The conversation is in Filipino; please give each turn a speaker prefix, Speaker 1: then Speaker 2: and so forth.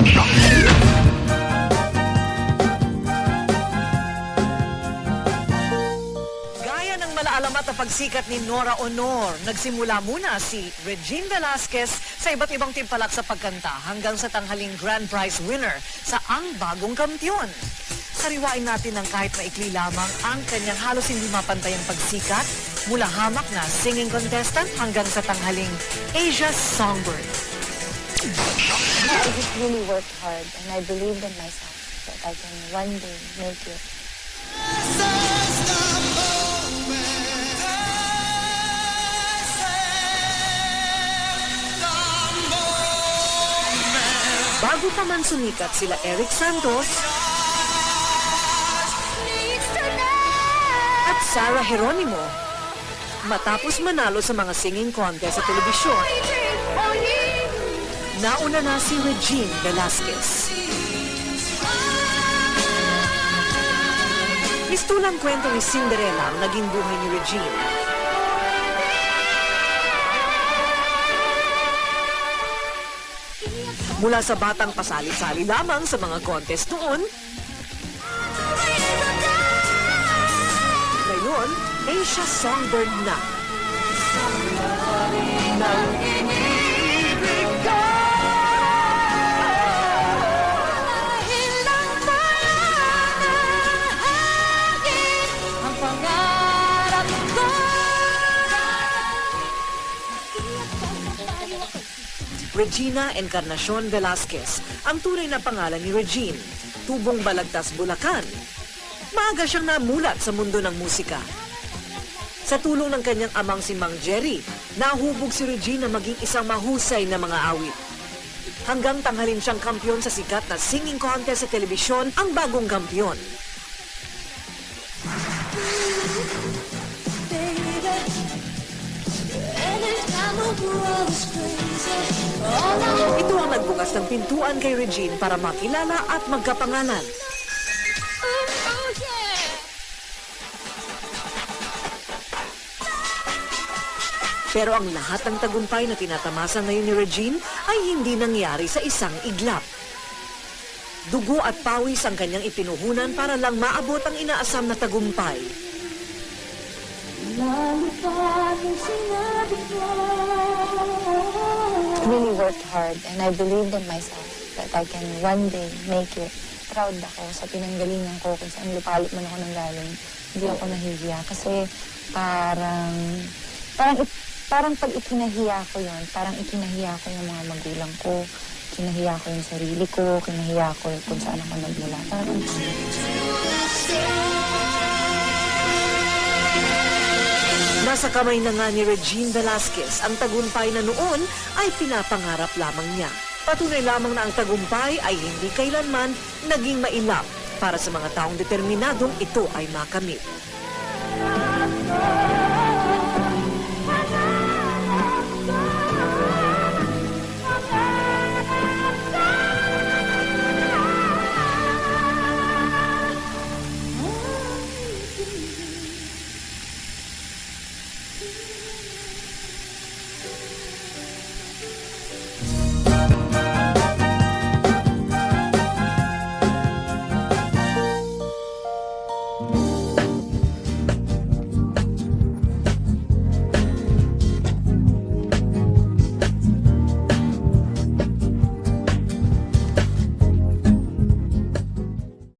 Speaker 1: Gaya ng malaalamat na pagsikat ni Nora Honor, nagsimula muna si Regine Velasquez sa iba't ibang timpalak sa pagkanta hanggang sa tanghaling grand prize winner sa Ang Bagong Kampyon. Sariwain natin ng kahit maikli lamang ang kanyang halos hindi mapantayang pagsikat mula hamak na singing contestant hanggang sa tanghaling Asia Songbird.
Speaker 2: I just really worked hard and I believed in myself that I can one day make it.
Speaker 1: Bago pa man sumikat sila Eric Santos at Sarah Geronimo, matapos manalo sa mga singing contest sa telebisyon, nauna na si Regine Velasquez. Mistulang kwento ni Cinderella ang naging buhay ni Regine. Mula sa batang pasali-sali lamang sa mga contest noon, ngayon, Asia Songbird na.
Speaker 2: Ang
Speaker 1: Regina Encarnacion Velasquez, ang tunay na pangalan ni Regine, tubong balagtas Bulacan. Maaga siyang namulat sa mundo ng musika. Sa tulong ng kanyang amang si Mang Jerry, nahubog si Regine na maging isang mahusay na mga awit. Hanggang tanghalin siyang kampyon sa sikat na singing contest sa telebisyon, ang bagong kampyon. Ito ang nagbukas ng pintuan kay Regine para makilala at magkapangalan. Pero ang lahat ng tagumpay na tinatamasa ngayon ni Regine ay hindi nangyari sa isang iglap. Dugo at pawis ang kanyang ipinuhunan para lang maabot ang inaasam na tagumpay.
Speaker 2: Really worked hard and I believed in myself that I can one day make it. Proud ako sa pinanggalingan ko kung saan lupalot man ako nang galing. Hindi ako nahihiya kasi parang parang it- parang pag ikinahiya ko yon parang ikinahiya ko yung mga magulang ko, kinahiya ko yung sarili ko, kinahiya ko kung saan ako nagmula. Parang
Speaker 1: Nasa kamay na nga ni Regine Velasquez ang tagumpay na noon ay pinapangarap lamang niya. Patunay lamang na ang tagumpay ay hindi kailanman naging mailap para sa mga taong determinadong ito ay makamit.